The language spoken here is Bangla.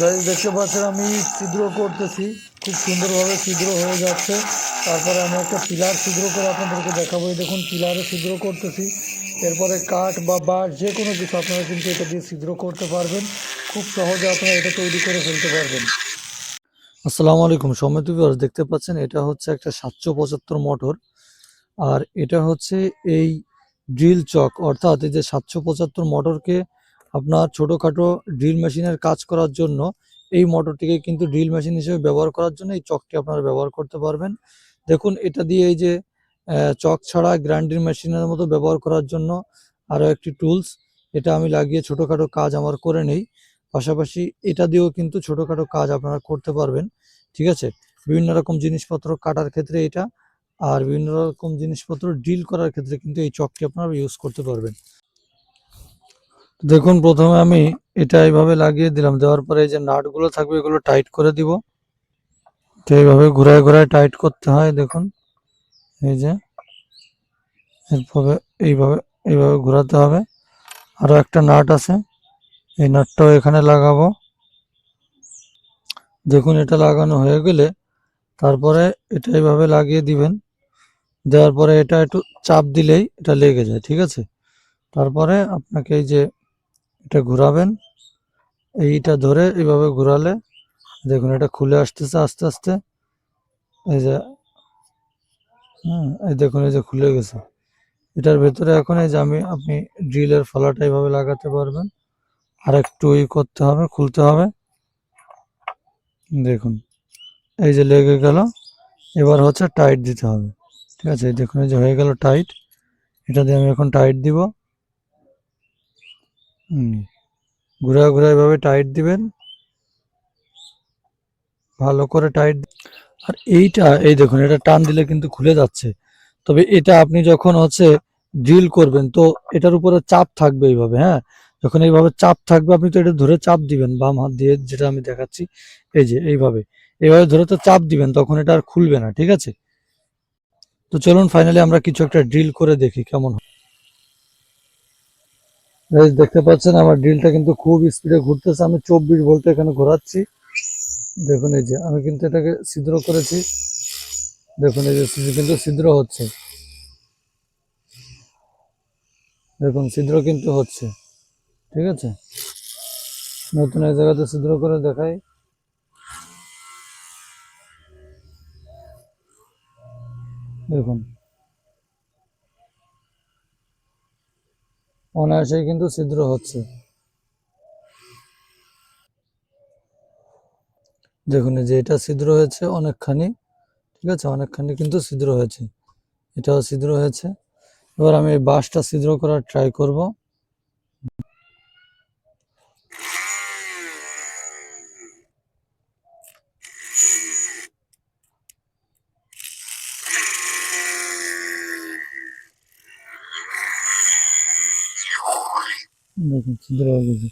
গাইজ, দেখতে পাচ্ছেন, আমি ছিদ্র করতেছি। খুব সুন্দরভাবে ছিদ্র হয়ে যাচ্ছে। তারপরে আমি একটা পিলার ছিদ্র করে আপনাদেরকে দেখাবো। এই দেখুন, পিলারে ছিদ্র করতেছি। এরপরে কাঠ বা বাঁশ, যে কোনো কিছু আপনারা কিন্তু এটা দিয়ে ছিদ্র করতে পারবেন। খুব সহজে আপনারা এটা তৈরি করে ফেলতে পারবেন। আসসালামু আলাইকুম সমিত ভিউয়ার্স দেখতে পাচ্ছেন, এটা হচ্ছে একটা সাতশো পঁচাত্তর মোটর। আর এটা হচ্ছে এই ড্রিল চক, অর্থাৎ এই যে সাতশো পঁচাত্তর মোটরকে আপনার ছোটোখাটো ড্রিল মেশিনের কাজ করার জন্য এই মোটরটিকে কিন্তু ড্রিল মেশিন হিসেবে ব্যবহার করার জন্য এই চকটি আপনারা ব্যবহার করতে পারবেন। দেখুন, এটা দিয়ে এই যে চক ছাড়া গ্রাইন্ডিং মেশিনের মতো ব্যবহার করার জন্য আরও একটি টুলস এটা আমি লাগিয়ে ছোটোখাটো কাজ আমার করে নেই। পাশাপাশি এটা দিয়েও কিন্তু ছোটোখাটো কাজ আপনারা করতে পারবেন, ঠিক আছে? বিভিন্ন রকম জিনিসপত্র কাটার ক্ষেত্রে এটা, আর বিভিন্ন রকম জিনিসপত্র ডিল করার ক্ষেত্রে কিন্তু এই চকটি আপনারা ইউজ করতে পারবেন। দেখুন, প্রথমে আমি এটা এইভাবে লাগিয়ে দিলাম। দেওয়ার পরে এই যে নাটগুলো থাকবে, এগুলো টাইট করে দিব। তো এইভাবে ঘুরায় ঘুরায় টাইট করতে হয়, দেখুন। এই যে এরপরে এইভাবে এইভাবে ঘোরাতে হবে। আরও একটা নাট আছে। এই নাটটাও এখানে লাগাবো। দেখুন, এটা লাগানো হয়ে গেলে তারপরে এটা এইভাবে লাগিয়ে দিবেন। দেওয়ার পরে এটা একটু চাপ দিলেই এটা লেগে যায়, ঠিক আছে? তারপরে আপনাকে এই যে এটা ঘোরাবেন। এইটা ধরে এইভাবে ঘোরালে দেখুন এটা খুলে আসতেছে আস্তে আস্তে। এই যে হ্যাঁ এই দেখুন, এই যে খুলে গেছে। এটার ভেতরে এখন এই যে আমি, আপনি ড্রিলের ফলাটা এইভাবে লাগাতে পারবেন। আর একটু ই করতে হবে, খুলতে হবে। দেখুন, এই যে লেগে গেল। এবার হচ্ছে টাইট দিতে হবে। ঠিক আছে দেখুন, এই যে হয়ে গেল টাইট। এটা দিয়ে আমি এখন টাইট দিব। ঘুরা ঘুরা এভাবে টাইট দিবেন। ভালো করে টাইট আর এইটা, এই দেখুন, এটা টান দিলে কিন্তু খুলে যাচ্ছে। তবে এটা আপনি যখন হচ্ছে ড্রিল করবেন, তো এটার উপরে চাপ থাকবে এইভাবে হ্যাঁ? যখন এইভাবে চাপ থাকবে, আপনি তো এটা ধরে চাপ দিবেন, বাম হাত দিয়ে যেটা আমি দেখাচ্ছি, এই যে এইভাবে। এইভাবে ধরে তো চাপ দিবেন, তখন এটা আর খুলবে না, ঠিক আছে? তো চলুন ফাইনালি আমরা কিছু একটা ড্রিল করে দেখি কেমন হয়। দেখতে পাচ্ছেন আমার ড্রিলটা কিন্তু খুব স্পিডে ঘুরতেছে। আমি চব্বিশ ভোল্টে এখানে ঘোরাচ্ছি। দেখুন এই যে, আমি কিন্তু এটাকে ছিদ্র করেছি। দেখুন এই যে কিন্তু ছিদ্র হচ্ছে। দেখুন, ছিদ্র কিন্তু হচ্ছে। ঠিক আছে? নতুন এক জায়গাতে ছিদ্র করে দেখাই। দেখুন। অনায়াসেই কিন্তু ছিদ্র হচ্ছে। দেখুন যে এটা ছিদ্র হয়েছে অনেকখানি, ঠিক আছে? অনেকখানি কিন্তু ছিদ্র হয়েছে। এটাও ছিদ্র হয়েছে। এবার আমি বাঁশটা ছিদ্র করার ট্রাই করব। দেখুন ছিদ্র হয়ে গেছে